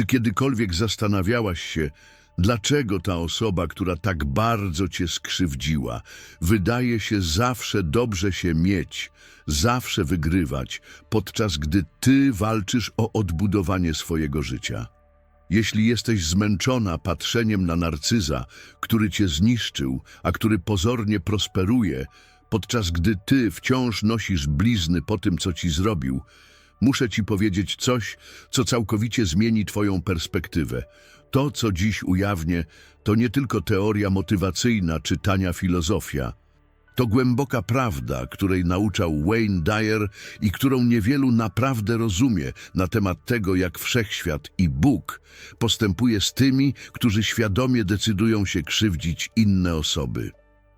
Czy kiedykolwiek zastanawiałaś się, dlaczego ta osoba, która tak bardzo cię skrzywdziła, wydaje się zawsze dobrze się mieć, zawsze wygrywać, podczas gdy ty walczysz o odbudowanie swojego życia? Jeśli jesteś zmęczona patrzeniem na narcyza, który cię zniszczył, a który pozornie prosperuje, podczas gdy ty wciąż nosisz blizny po tym, co ci zrobił, muszę ci powiedzieć coś, co całkowicie zmieni twoją perspektywę. To, co dziś ujawnię, to nie tylko teoria motywacyjna czy tania filozofia. To głęboka prawda, której nauczał Wayne Dyer i którą niewielu naprawdę rozumie na temat tego, jak wszechświat i Bóg postępuje z tymi, którzy świadomie decydują się krzywdzić inne osoby.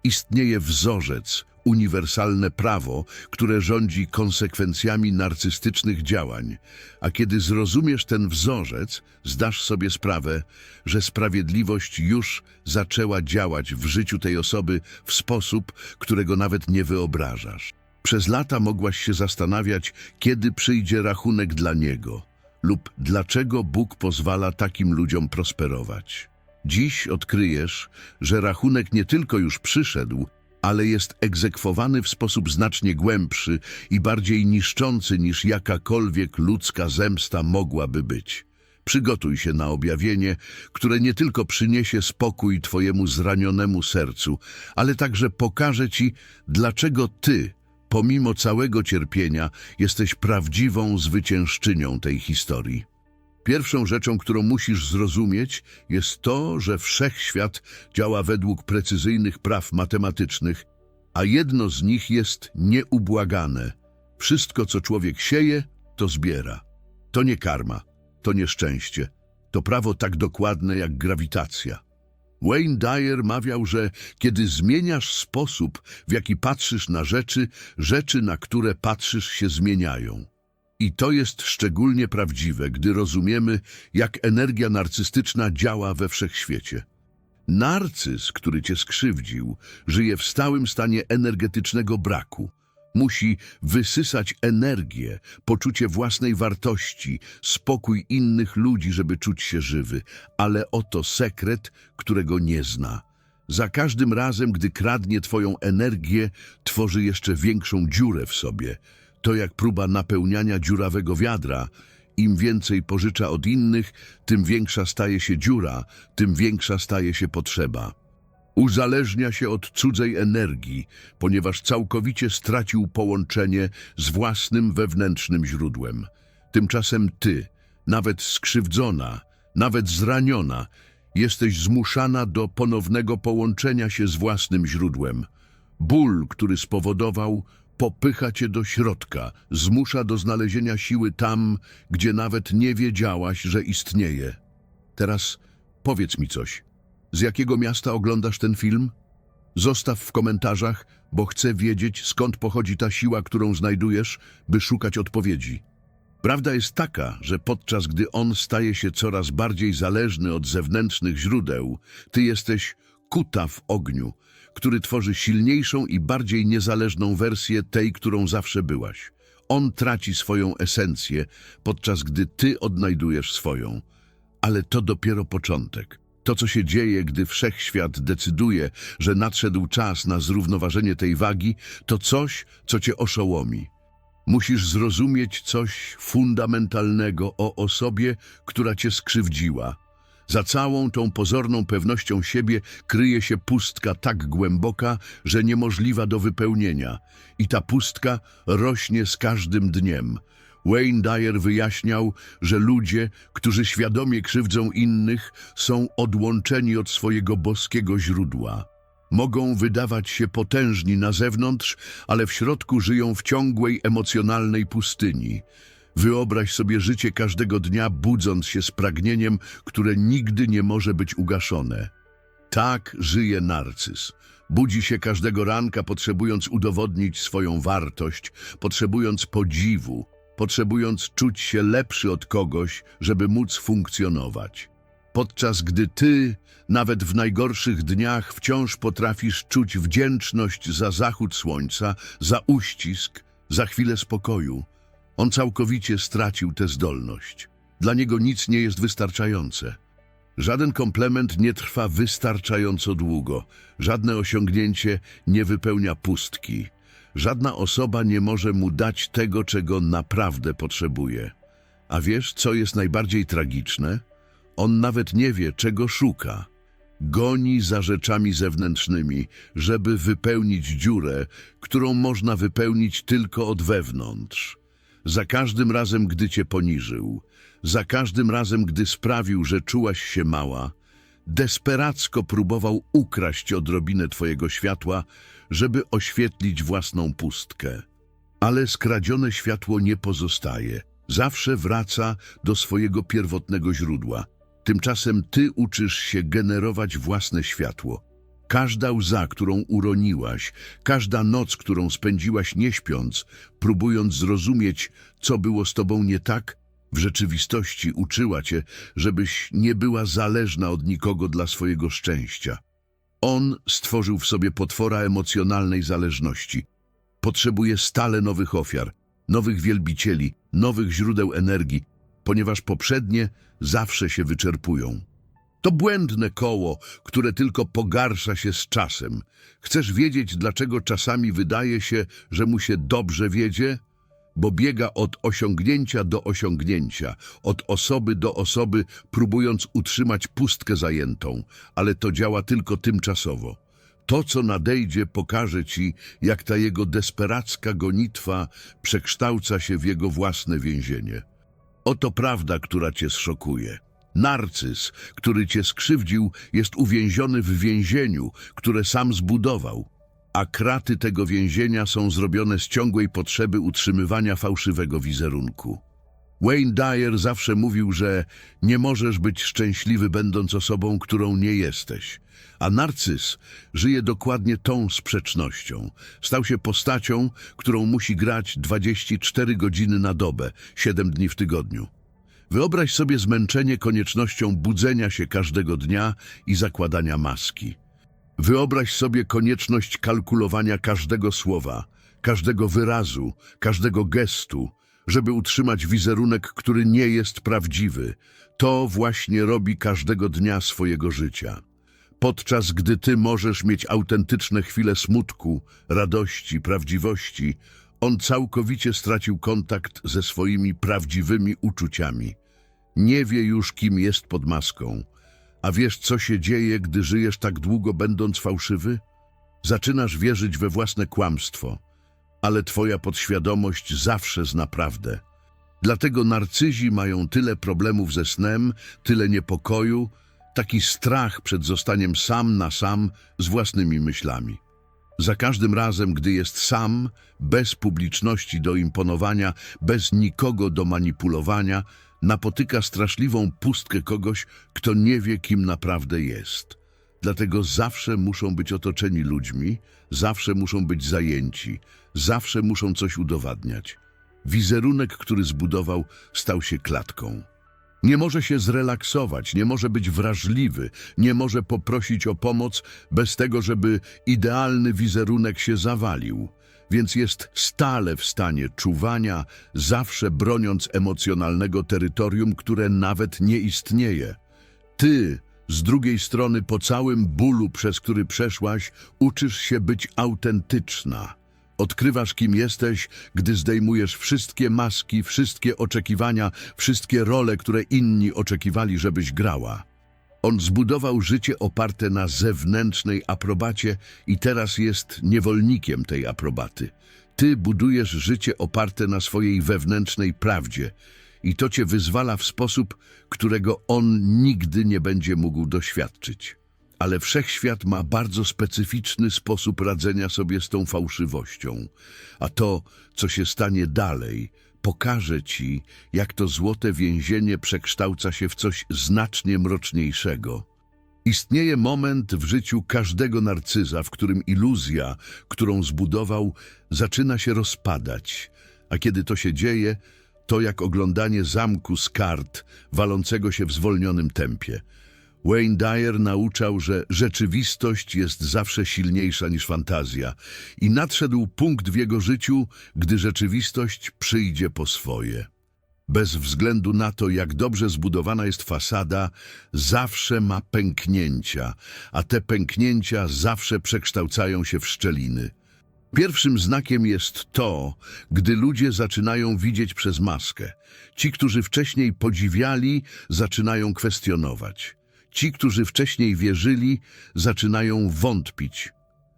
Istnieje wzorzec, uniwersalne prawo, które rządzi konsekwencjami narcystycznych działań, a kiedy zrozumiesz ten wzorzec, zdasz sobie sprawę, że sprawiedliwość już zaczęła działać w życiu tej osoby w sposób, którego nawet nie wyobrażasz. Przez lata mogłaś się zastanawiać, kiedy przyjdzie rachunek dla niego lub dlaczego Bóg pozwala takim ludziom prosperować. Dziś odkryjesz, że rachunek nie tylko już przyszedł, ale jest egzekwowany w sposób znacznie głębszy i bardziej niszczący niż jakakolwiek ludzka zemsta mogłaby być. Przygotuj się na objawienie, które nie tylko przyniesie spokój Twojemu zranionemu sercu, ale także pokaże Ci, dlaczego Ty, pomimo całego cierpienia, jesteś prawdziwą zwyciężczynią tej historii. Pierwszą rzeczą, którą musisz zrozumieć, jest to, że wszechświat działa według precyzyjnych praw matematycznych, a jedno z nich jest nieubłagane. Wszystko, co człowiek sieje, to zbiera. To nie karma, to nie szczęście. To prawo tak dokładne jak grawitacja. Wayne Dyer mawiał, że kiedy zmieniasz sposób, w jaki patrzysz na rzeczy, rzeczy, na które patrzysz, się zmieniają. I to jest szczególnie prawdziwe, gdy rozumiemy, jak energia narcystyczna działa we wszechświecie. Narcyz, który cię skrzywdził, żyje w stałym stanie energetycznego braku. Musi wysysać energię, poczucie własnej wartości, spokój innych ludzi, żeby czuć się żywy. Ale oto sekret, którego nie zna. Za każdym razem, gdy kradnie twoją energię, tworzy jeszcze większą dziurę w sobie. To jak próba napełniania dziurawego wiadra. Im więcej pożycza od innych, tym większa staje się dziura, tym większa staje się potrzeba. Uzależnia się od cudzej energii, ponieważ całkowicie stracił połączenie z własnym wewnętrznym źródłem. Tymczasem ty, nawet skrzywdzona, nawet zraniona, jesteś zmuszana do ponownego połączenia się z własnym źródłem. Ból, który spowodował, popycha cię do środka, zmusza do znalezienia siły tam, gdzie nawet nie wiedziałaś, że istnieje. Teraz powiedz mi coś. Z jakiego miasta oglądasz ten film? Zostaw w komentarzach, bo chcę wiedzieć, skąd pochodzi ta siła, którą znajdujesz, by szukać odpowiedzi. Prawda jest taka, że podczas gdy on staje się coraz bardziej zależny od zewnętrznych źródeł, ty jesteś kuta w ogniu, który tworzy silniejszą i bardziej niezależną wersję tej, którą zawsze byłaś. On traci swoją esencję, podczas gdy ty odnajdujesz swoją. Ale to dopiero początek. To, co się dzieje, gdy wszechświat decyduje, że nadszedł czas na zrównoważenie tej wagi, to coś, co cię oszołomi. Musisz zrozumieć coś fundamentalnego o osobie, która cię skrzywdziła. Za całą tą pozorną pewnością siebie kryje się pustka tak głęboka, że niemożliwa do wypełnienia. I ta pustka rośnie z każdym dniem. Wayne Dyer wyjaśniał, że ludzie, którzy świadomie krzywdzą innych, są odłączeni od swojego boskiego źródła. Mogą wydawać się potężni na zewnątrz, ale w środku żyją w ciągłej emocjonalnej pustyni. Wyobraź sobie życie każdego dnia, budząc się z pragnieniem, które nigdy nie może być ugaszone. Tak żyje narcyz. Budzi się każdego ranka, potrzebując udowodnić swoją wartość, potrzebując podziwu, potrzebując czuć się lepszy od kogoś, żeby móc funkcjonować. Podczas gdy ty, nawet w najgorszych dniach, wciąż potrafisz czuć wdzięczność za zachód słońca, za uścisk, za chwilę spokoju. On całkowicie stracił tę zdolność. Dla niego nic nie jest wystarczające. Żaden komplement nie trwa wystarczająco długo, żadne osiągnięcie nie wypełnia pustki, żadna osoba nie może mu dać tego, czego naprawdę potrzebuje. A wiesz, co jest najbardziej tragiczne? On nawet nie wie, czego szuka. Goni za rzeczami zewnętrznymi, żeby wypełnić dziurę, którą można wypełnić tylko od wewnątrz. Za każdym razem, gdy cię poniżył, za każdym razem, gdy sprawił, że czułaś się mała, desperacko próbował ukraść odrobinę twojego światła, żeby oświetlić własną pustkę. Ale skradzione światło nie pozostaje. Zawsze wraca do swojego pierwotnego źródła. Tymczasem ty uczysz się generować własne światło. Każda łza, którą uroniłaś, każda noc, którą spędziłaś nie śpiąc, próbując zrozumieć, co było z tobą nie tak, w rzeczywistości uczyła cię, żebyś nie była zależna od nikogo dla swojego szczęścia. On stworzył w sobie potwora emocjonalnej zależności. Potrzebuje stale nowych ofiar, nowych wielbicieli, nowych źródeł energii, ponieważ poprzednie zawsze się wyczerpują. To błędne koło, które tylko pogarsza się z czasem. Chcesz wiedzieć, dlaczego czasami wydaje się, że mu się dobrze wiedzie? Bo biega od osiągnięcia do osiągnięcia, od osoby do osoby, próbując utrzymać pustkę zajętą, ale to działa tylko tymczasowo. To, co nadejdzie, pokaże ci, jak ta jego desperacka gonitwa przekształca się w jego własne więzienie. Oto prawda, która cię zszokuje. Narcyz, który cię skrzywdził, jest uwięziony w więzieniu, które sam zbudował, a kraty tego więzienia są zrobione z ciągłej potrzeby utrzymywania fałszywego wizerunku. Wayne Dyer zawsze mówił, że nie możesz być szczęśliwy będąc osobą, którą nie jesteś. A narcyz żyje dokładnie tą sprzecznością. Stał się postacią, którą musi grać 24 godziny na dobę, 7 dni w tygodniu. Wyobraź sobie zmęczenie koniecznością budzenia się każdego dnia i zakładania maski. Wyobraź sobie konieczność kalkulowania każdego słowa, każdego wyrazu, każdego gestu, żeby utrzymać wizerunek, który nie jest prawdziwy. To właśnie robi każdego dnia swojego życia. Podczas gdy ty możesz mieć autentyczne chwile smutku, radości, prawdziwości, on całkowicie stracił kontakt ze swoimi prawdziwymi uczuciami. Nie wie już, kim jest pod maską. A wiesz, co się dzieje, gdy żyjesz tak długo, będąc fałszywy? Zaczynasz wierzyć we własne kłamstwo, ale twoja podświadomość zawsze zna prawdę. Dlatego narcyzi mają tyle problemów ze snem, tyle niepokoju, taki strach przed zostaniem sam na sam z własnymi myślami. Za każdym razem, gdy jest sam, bez publiczności do imponowania, bez nikogo do manipulowania, napotyka straszliwą pustkę kogoś, kto nie wie, kim naprawdę jest. Dlatego zawsze muszą być otoczeni ludźmi, zawsze muszą być zajęci, zawsze muszą coś udowadniać. Wizerunek, który zbudował, stał się klatką. Nie może się zrelaksować, nie może być wrażliwy, nie może poprosić o pomoc bez tego, żeby idealny wizerunek się zawalił. Więc jest stale w stanie czuwania, zawsze broniąc emocjonalnego terytorium, które nawet nie istnieje. Ty, z drugiej strony, po całym bólu, przez który przeszłaś, uczysz się być autentyczna. Odkrywasz, kim jesteś, gdy zdejmujesz wszystkie maski, wszystkie oczekiwania, wszystkie role, które inni oczekiwali, żebyś grała. On zbudował życie oparte na zewnętrznej aprobacie i teraz jest niewolnikiem tej aprobaty. Ty budujesz życie oparte na swojej wewnętrznej prawdzie i to cię wyzwala w sposób, którego on nigdy nie będzie mógł doświadczyć. Ale wszechświat ma bardzo specyficzny sposób radzenia sobie z tą fałszywością, a to, co się stanie dalej, pokaże ci, jak to złote więzienie przekształca się w coś znacznie mroczniejszego. Istnieje moment w życiu każdego narcyza, w którym iluzja, którą zbudował, zaczyna się rozpadać, a kiedy to się dzieje, to jak oglądanie zamku z kart walącego się w zwolnionym tempie. Wayne Dyer nauczał, że rzeczywistość jest zawsze silniejsza niż fantazja i nadszedł punkt w jego życiu, gdy rzeczywistość przyjdzie po swoje. Bez względu na to, jak dobrze zbudowana jest fasada, zawsze ma pęknięcia, a te pęknięcia zawsze przekształcają się w szczeliny. Pierwszym znakiem jest to, gdy ludzie zaczynają widzieć przez maskę. Ci, którzy wcześniej podziwiali, zaczynają kwestionować. Ci, którzy wcześniej wierzyli, zaczynają wątpić.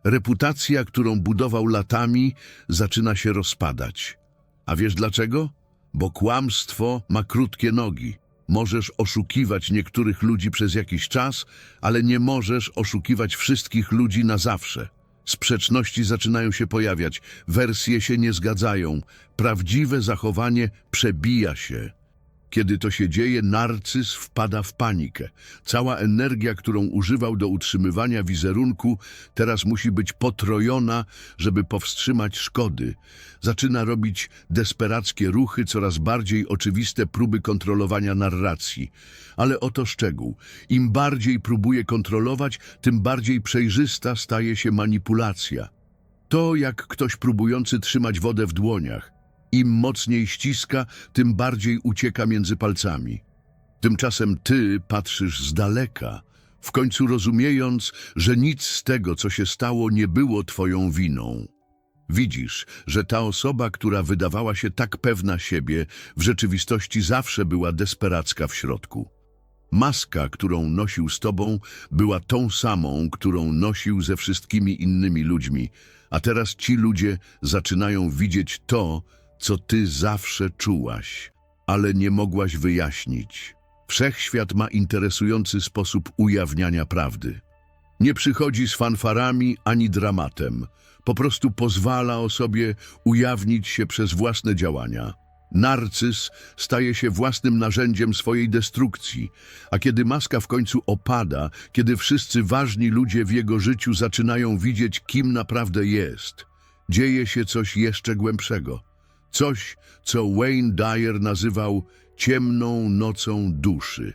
Reputacja, którą budował latami, zaczyna się rozpadać. A wiesz dlaczego? Bo kłamstwo ma krótkie nogi. Możesz oszukiwać niektórych ludzi przez jakiś czas, ale nie możesz oszukiwać wszystkich ludzi na zawsze. Sprzeczności zaczynają się pojawiać, wersje się nie zgadzają, prawdziwe zachowanie przebija się. Kiedy to się dzieje, narcyz wpada w panikę. Cała energia, którą używał do utrzymywania wizerunku, teraz musi być potrojona, żeby powstrzymać szkody. Zaczyna robić desperackie ruchy, coraz bardziej oczywiste próby kontrolowania narracji. Ale oto szczegół. Im bardziej próbuje kontrolować, tym bardziej przejrzysta staje się manipulacja. To jak ktoś próbujący trzymać wodę w dłoniach. Im mocniej ściska, tym bardziej ucieka między palcami. Tymczasem ty patrzysz z daleka, w końcu rozumiejąc, że nic z tego, co się stało, nie było twoją winą. Widzisz, że ta osoba, która wydawała się tak pewna siebie, w rzeczywistości zawsze była desperacka w środku. Maska, którą nosił z tobą, była tą samą, którą nosił ze wszystkimi innymi ludźmi, a teraz ci ludzie zaczynają widzieć to, co ty zawsze czułaś, ale nie mogłaś wyjaśnić. Wszechświat ma interesujący sposób ujawniania prawdy. Nie przychodzi z fanfarami ani dramatem, po prostu pozwala osobie ujawnić się przez własne działania. Narcyz staje się własnym narzędziem swojej destrukcji, a kiedy maska w końcu opada, kiedy wszyscy ważni ludzie w jego życiu zaczynają widzieć, kim naprawdę jest, dzieje się coś jeszcze głębszego. Coś, co Wayne Dyer nazywał ciemną nocą duszy.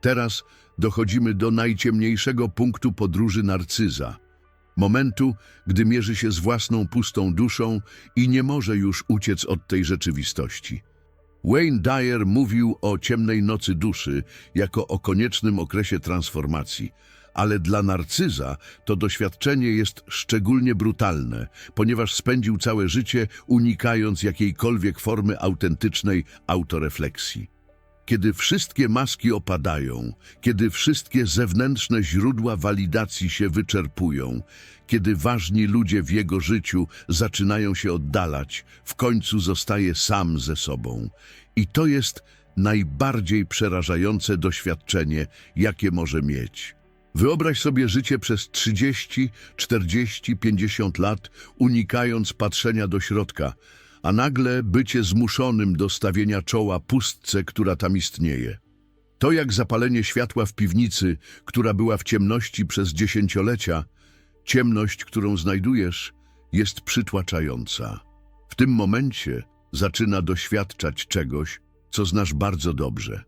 Teraz dochodzimy do najciemniejszego punktu podróży narcyza. Momentu, gdy mierzy się z własną pustą duszą i nie może już uciec od tej rzeczywistości. Wayne Dyer mówił o ciemnej nocy duszy jako o koniecznym okresie transformacji, ale dla narcyza to doświadczenie jest szczególnie brutalne, ponieważ spędził całe życie unikając jakiejkolwiek formy autentycznej autorefleksji. Kiedy wszystkie maski opadają, kiedy wszystkie zewnętrzne źródła walidacji się wyczerpują, kiedy ważni ludzie w jego życiu zaczynają się oddalać, w końcu zostaje sam ze sobą. I to jest najbardziej przerażające doświadczenie, jakie może mieć. Wyobraź sobie życie przez 30, 40, 50 lat, unikając patrzenia do środka, a nagle bycie zmuszonym do stawienia czoła pustce, która tam istnieje. To jak zapalenie światła w piwnicy, która była w ciemności przez dziesięciolecia, ciemność, którą znajdujesz, jest przytłaczająca. W tym momencie zaczyna doświadczać czegoś, co znasz bardzo dobrze.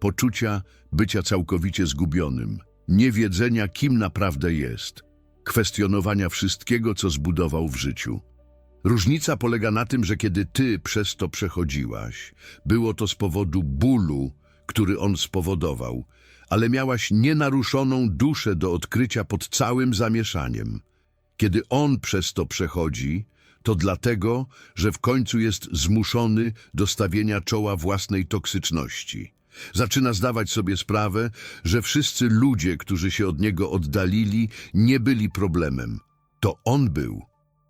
Poczucia bycia całkowicie zgubionym, niewiedzenia, kim naprawdę jest, kwestionowania wszystkiego, co zbudował w życiu. Różnica polega na tym, że kiedy ty przez to przechodziłaś, było to z powodu bólu, który on spowodował, ale miałaś nienaruszoną duszę do odkrycia pod całym zamieszaniem. Kiedy on przez to przechodzi, to dlatego, że w końcu jest zmuszony do stawienia czoła własnej toksyczności. Zaczyna zdawać sobie sprawę, że wszyscy ludzie, którzy się od niego oddalili, nie byli problemem. To on był.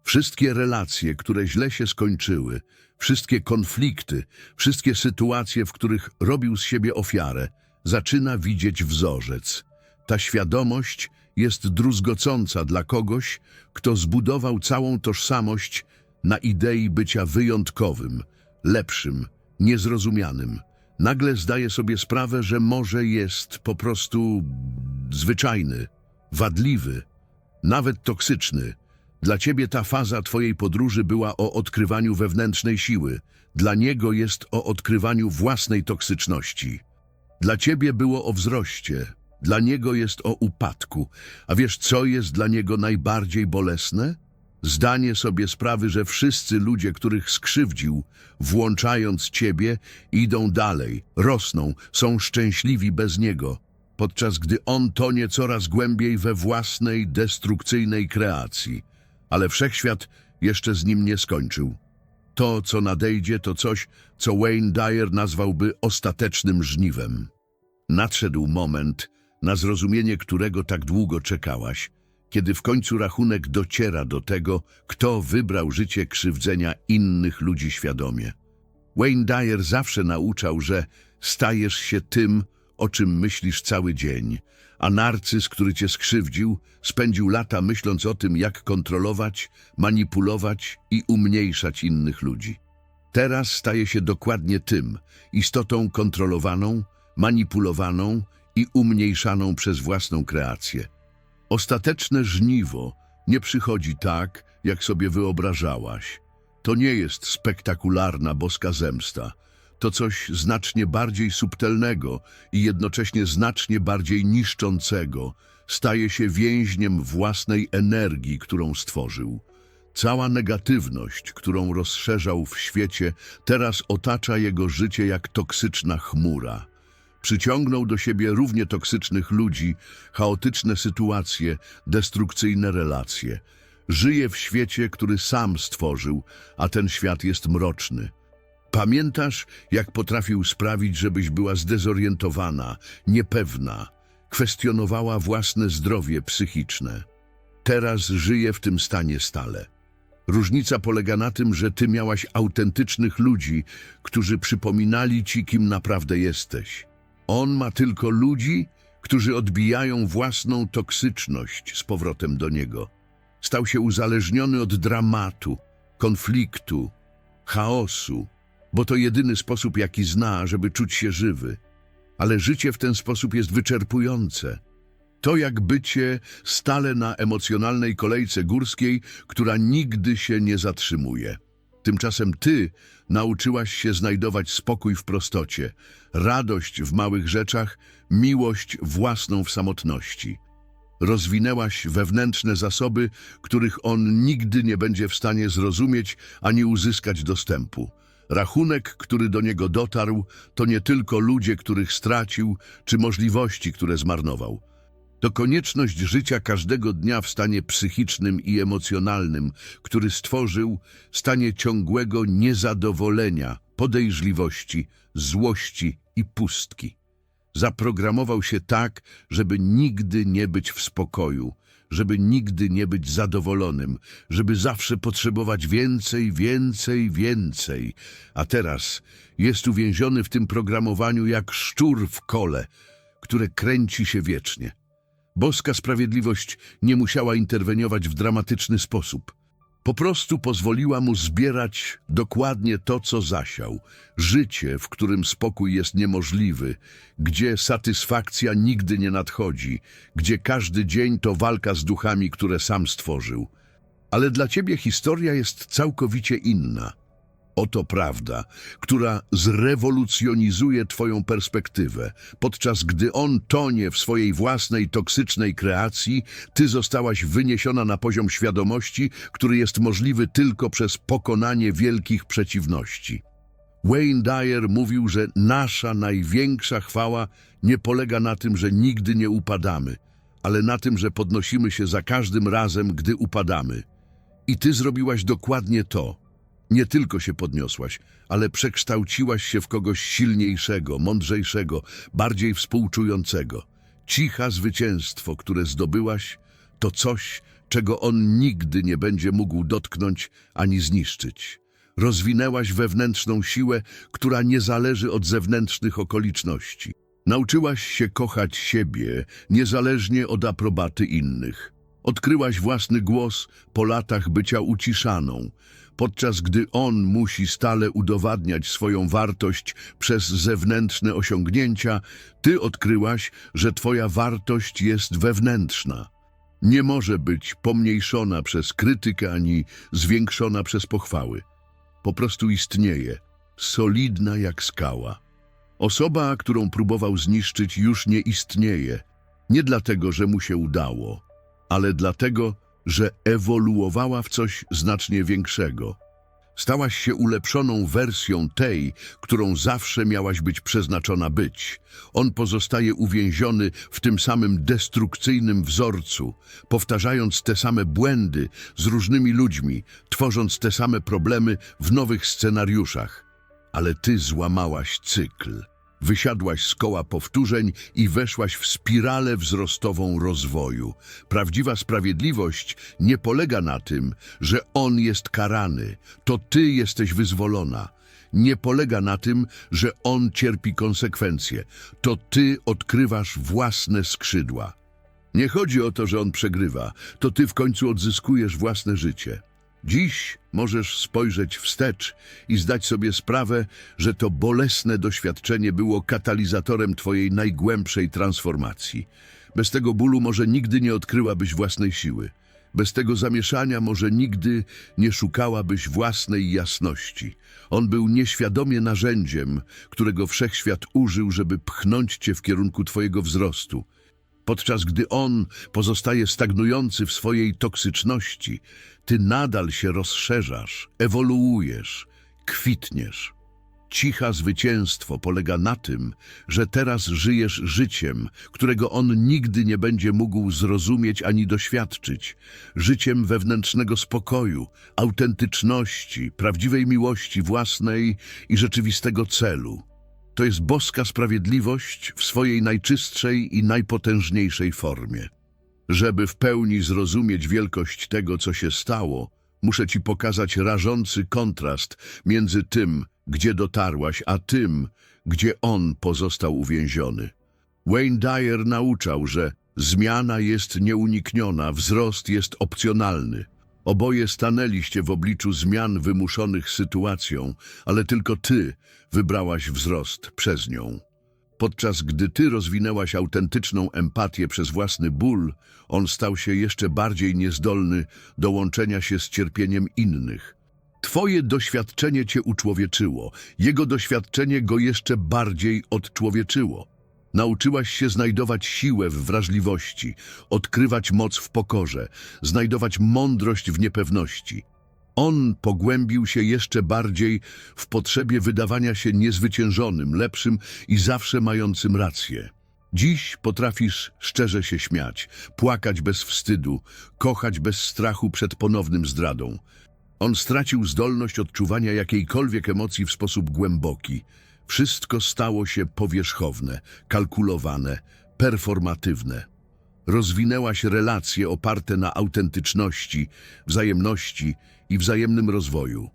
Wszystkie relacje, które źle się skończyły, wszystkie konflikty, wszystkie sytuacje, w których robił z siebie ofiarę, zaczyna widzieć wzorzec. Ta świadomość jest druzgocąca dla kogoś, kto zbudował całą tożsamość na idei bycia wyjątkowym, lepszym, niezrozumianym. Nagle zdaje sobie sprawę, że może jest po prostu zwyczajny, wadliwy, nawet toksyczny. Dla ciebie ta faza twojej podróży była o odkrywaniu wewnętrznej siły. Dla niego jest o odkrywaniu własnej toksyczności. Dla ciebie było o wzroście. Dla niego jest o upadku. A wiesz, co jest dla niego najbardziej bolesne? Zdanie sobie sprawy, że wszyscy ludzie, których skrzywdził, włączając ciebie, idą dalej, rosną, są szczęśliwi bez niego, podczas gdy on tonie coraz głębiej we własnej destrukcyjnej kreacji. Ale wszechświat jeszcze z nim nie skończył. To, co nadejdzie, to coś, co Wayne Dyer nazwałby ostatecznym żniwem. Nadszedł moment, na zrozumienie którego tak długo czekałaś, kiedy w końcu rachunek dociera do tego, kto wybrał życie krzywdzenia innych ludzi świadomie. Wayne Dyer zawsze nauczał, że stajesz się tym, o czym myślisz cały dzień, a narcyz, który cię skrzywdził, spędził lata myśląc o tym, jak kontrolować, manipulować i umniejszać innych ludzi. Teraz staje się dokładnie tym, istotą kontrolowaną, manipulowaną i umniejszaną przez własną kreację. Ostateczne żniwo nie przychodzi tak, jak sobie wyobrażałaś. To nie jest spektakularna boska zemsta. To coś znacznie bardziej subtelnego i jednocześnie znacznie bardziej niszczącego. Staje się więźniem własnej energii, którą stworzył. Cała negatywność, którą rozszerzał w świecie, teraz otacza jego życie jak toksyczna chmura. Przyciągnął do siebie równie toksycznych ludzi, chaotyczne sytuacje, destrukcyjne relacje. Żyje w świecie, który sam stworzył, a ten świat jest mroczny. Pamiętasz, jak potrafił sprawić, żebyś była zdezorientowana, niepewna, kwestionowała własne zdrowie psychiczne. Teraz żyje w tym stanie stale. Różnica polega na tym, że ty miałaś autentycznych ludzi, którzy przypominali ci, kim naprawdę jesteś. On ma tylko ludzi, którzy odbijają własną toksyczność z powrotem do niego. Stał się uzależniony od dramatu, konfliktu, chaosu, bo to jedyny sposób, jaki zna, żeby czuć się żywy. Ale życie w ten sposób jest wyczerpujące. To jak bycie stale na emocjonalnej kolejce górskiej, która nigdy się nie zatrzymuje. Tymczasem ty nauczyłaś się znajdować spokój w prostocie, radość w małych rzeczach, miłość własną w samotności. Rozwinęłaś wewnętrzne zasoby, których on nigdy nie będzie w stanie zrozumieć ani uzyskać dostępu. Rachunek, który do niego dotarł, to nie tylko ludzie, których stracił, czy możliwości, które zmarnował. To konieczność życia każdego dnia w stanie psychicznym i emocjonalnym, który stworzył stanie ciągłego niezadowolenia, podejrzliwości, złości i pustki. Zaprogramował się tak, żeby nigdy nie być w spokoju, żeby nigdy nie być zadowolonym, żeby zawsze potrzebować więcej, więcej, więcej. A teraz jest uwięziony w tym programowaniu jak szczur w kole, które kręci się wiecznie. Boska sprawiedliwość nie musiała interweniować w dramatyczny sposób. Po prostu pozwoliła mu zbierać dokładnie to, co zasiał. Życie, w którym spokój jest niemożliwy, gdzie satysfakcja nigdy nie nadchodzi, gdzie każdy dzień to walka z duchami, które sam stworzył. Ale dla ciebie historia jest całkowicie inna. Oto prawda, która zrewolucjonizuje Twoją perspektywę. Podczas gdy on tonie w swojej własnej toksycznej kreacji, Ty zostałaś wyniesiona na poziom świadomości, który jest możliwy tylko przez pokonanie wielkich przeciwności. Wayne Dyer mówił, że nasza największa chwała nie polega na tym, że nigdy nie upadamy, ale na tym, że podnosimy się za każdym razem, gdy upadamy. I Ty zrobiłaś dokładnie to – nie tylko się podniosłaś, ale przekształciłaś się w kogoś silniejszego, mądrzejszego, bardziej współczującego. Cicha zwycięstwo, które zdobyłaś, to coś, czego on nigdy nie będzie mógł dotknąć ani zniszczyć. Rozwinęłaś wewnętrzną siłę, która nie zależy od zewnętrznych okoliczności. Nauczyłaś się kochać siebie, niezależnie od aprobaty innych. Odkryłaś własny głos po latach bycia uciszaną, podczas gdy on musi stale udowadniać swoją wartość przez zewnętrzne osiągnięcia, ty odkryłaś, że twoja wartość jest wewnętrzna. Nie może być pomniejszona przez krytykę ani zwiększona przez pochwały. Po prostu istnieje, solidna jak skała. Osoba, którą próbował zniszczyć, już nie istnieje. Nie dlatego, że mu się udało, ale dlatego, że ewoluowała w coś znacznie większego. Stałaś się ulepszoną wersją tej, którą zawsze miałaś być przeznaczona być. On pozostaje uwięziony w tym samym destrukcyjnym wzorcu, powtarzając te same błędy z różnymi ludźmi, tworząc te same problemy w nowych scenariuszach. Ale ty złamałaś cykl. Wysiadłaś z koła powtórzeń i weszłaś w spiralę wzrostową rozwoju. Prawdziwa sprawiedliwość nie polega na tym, że on jest karany, to ty jesteś wyzwolona. Nie polega na tym, że on cierpi konsekwencje, to ty odkrywasz własne skrzydła. Nie chodzi o to, że on przegrywa, to ty w końcu odzyskujesz własne życie. Dziś możesz spojrzeć wstecz i zdać sobie sprawę, że to bolesne doświadczenie było katalizatorem twojej najgłębszej transformacji. Bez tego bólu może nigdy nie odkryłabyś własnej siły. Bez tego zamieszania może nigdy nie szukałabyś własnej jasności. On był nieświadomie narzędziem, którego wszechświat użył, żeby pchnąć cię w kierunku twojego wzrostu. Podczas gdy on pozostaje stagnujący w swojej toksyczności, ty nadal się rozszerzasz, ewoluujesz, kwitniesz. Cicha zwycięstwo polega na tym, że teraz żyjesz życiem, którego on nigdy nie będzie mógł zrozumieć ani doświadczyć. Życiem wewnętrznego spokoju, autentyczności, prawdziwej miłości własnej i rzeczywistego celu. To jest boska sprawiedliwość w swojej najczystszej i najpotężniejszej formie. Żeby w pełni zrozumieć wielkość tego, co się stało, muszę ci pokazać rażący kontrast między tym, gdzie dotarłaś, a tym, gdzie on pozostał uwięziony. Wayne Dyer nauczał, że zmiana jest nieunikniona, wzrost jest opcjonalny. Oboje stanęliście w obliczu zmian wymuszonych sytuacją, ale tylko ty wybrałaś wzrost przez nią. Podczas gdy ty rozwinęłaś autentyczną empatię przez własny ból, on stał się jeszcze bardziej niezdolny do łączenia się z cierpieniem innych. Twoje doświadczenie cię uczłowieczyło, jego doświadczenie go jeszcze bardziej odczłowieczyło. Nauczyłaś się znajdować siłę w wrażliwości, odkrywać moc w pokorze, znajdować mądrość w niepewności. On pogłębił się jeszcze bardziej w potrzebie wydawania się niezwyciężonym, lepszym i zawsze mającym rację. Dziś potrafisz szczerze się śmiać, płakać bez wstydu, kochać bez strachu przed ponownym zdradą. On stracił zdolność odczuwania jakiejkolwiek emocji w sposób głęboki. Wszystko stało się powierzchowne, kalkulowane, performatywne. Rozwinęłaś relacje oparte na autentyczności, wzajemności i wzajemnym rozwoju.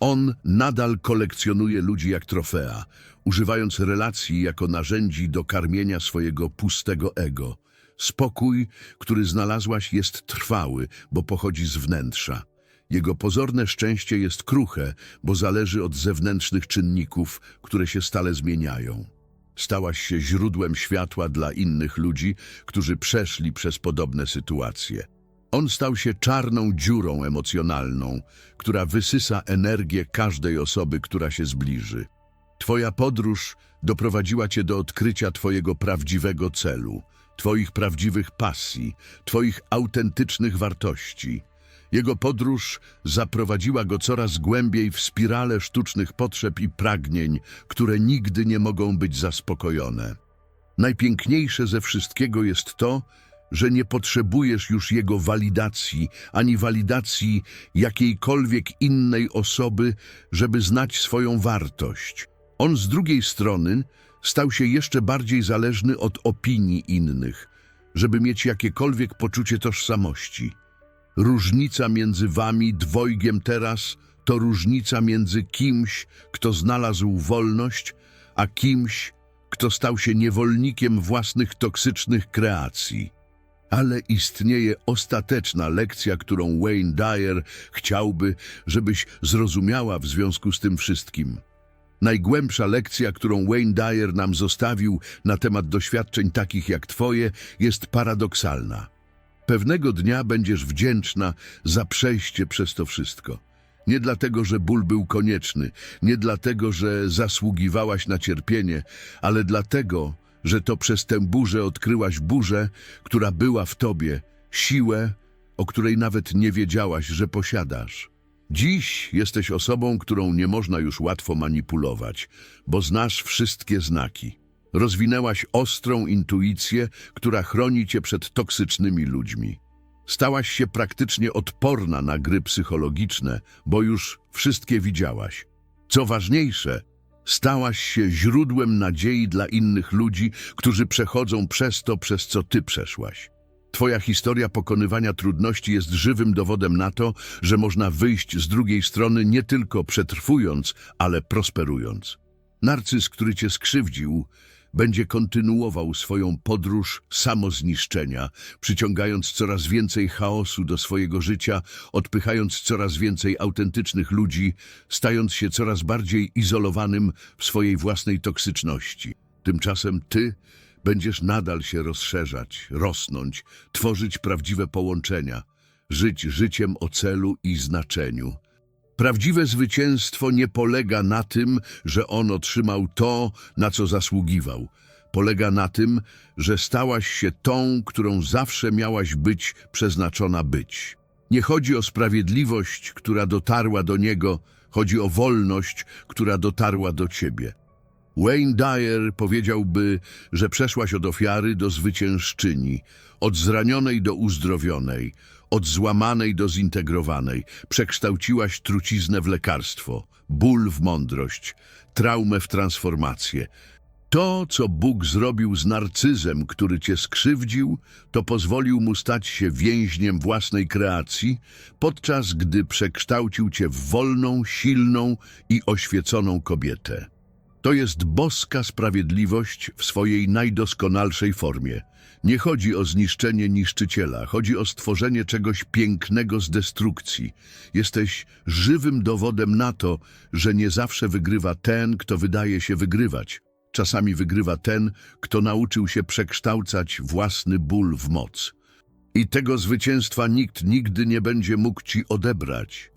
On nadal kolekcjonuje ludzi jak trofea, używając relacji jako narzędzi do karmienia swojego pustego ego. Spokój, który znalazłaś, jest trwały, bo pochodzi z wnętrza. Jego pozorne szczęście jest kruche, bo zależy od zewnętrznych czynników, które się stale zmieniają. Stałaś się źródłem światła dla innych ludzi, którzy przeszli przez podobne sytuacje. On stał się czarną dziurą emocjonalną, która wysysa energię każdej osoby, która się zbliży. Twoja podróż doprowadziła cię do odkrycia Twojego prawdziwego celu, Twoich prawdziwych pasji, Twoich autentycznych wartości. Jego podróż zaprowadziła go coraz głębiej w spirale sztucznych potrzeb i pragnień, które nigdy nie mogą być zaspokojone. Najpiękniejsze ze wszystkiego jest to, że nie potrzebujesz już jego walidacji, ani walidacji jakiejkolwiek innej osoby, żeby znać swoją wartość. On z drugiej strony stał się jeszcze bardziej zależny od opinii innych, żeby mieć jakiekolwiek poczucie tożsamości. Różnica między wami dwojgiem teraz to różnica między kimś, kto znalazł wolność, a kimś, kto stał się niewolnikiem własnych toksycznych kreacji. Ale istnieje ostateczna lekcja, którą Wayne Dyer chciałby, żebyś zrozumiała w związku z tym wszystkim. Najgłębsza lekcja, którą Wayne Dyer nam zostawił na temat doświadczeń takich jak twoje, jest paradoksalna. Pewnego dnia będziesz wdzięczna za przejście przez to wszystko. Nie dlatego, że ból był konieczny, nie dlatego, że zasługiwałaś na cierpienie, ale dlatego, że to przez tę burzę odkryłaś burzę, która była w tobie, siłę, o której nawet nie wiedziałaś, że posiadasz. Dziś jesteś osobą, którą nie można już łatwo manipulować, bo znasz wszystkie znaki. Rozwinęłaś ostrą intuicję, która chroni cię przed toksycznymi ludźmi. Stałaś się praktycznie odporna na gry psychologiczne, bo już wszystkie widziałaś. Co ważniejsze, stałaś się źródłem nadziei dla innych ludzi, którzy przechodzą przez to, przez co ty przeszłaś. Twoja historia pokonywania trudności jest żywym dowodem na to, że można wyjść z drugiej strony nie tylko przetrwując, ale prosperując. Narcyz, który cię skrzywdził, będzie kontynuował swoją podróż samozniszczenia, przyciągając coraz więcej chaosu do swojego życia, odpychając coraz więcej autentycznych ludzi, stając się coraz bardziej izolowanym w swojej własnej toksyczności. Tymczasem ty będziesz nadal się rozszerzać, rosnąć, tworzyć prawdziwe połączenia, żyć życiem o celu i znaczeniu. Prawdziwe zwycięstwo nie polega na tym, że on otrzymał to, na co zasługiwał. Polega na tym, że stałaś się tą, którą zawsze miałaś być przeznaczona być. Nie chodzi o sprawiedliwość, która dotarła do niego, chodzi o wolność, która dotarła do ciebie. Wayne Dyer powiedziałby, że przeszłaś od ofiary do zwyciężczyni, od zranionej do uzdrowionej, od złamanej do zintegrowanej. Przekształciłaś truciznę w lekarstwo, ból w mądrość, traumę w transformację. To, co Bóg zrobił z narcyzem, który cię skrzywdził, to pozwolił mu stać się więźniem własnej kreacji, podczas gdy przekształcił cię w wolną, silną i oświeconą kobietę. To jest boska sprawiedliwość w swojej najdoskonalszej formie. Nie chodzi o zniszczenie niszczyciela, chodzi o stworzenie czegoś pięknego z destrukcji. Jesteś żywym dowodem na to, że nie zawsze wygrywa ten, kto wydaje się wygrywać. Czasami wygrywa ten, kto nauczył się przekształcać własny ból w moc. I tego zwycięstwa nikt nigdy nie będzie mógł ci odebrać.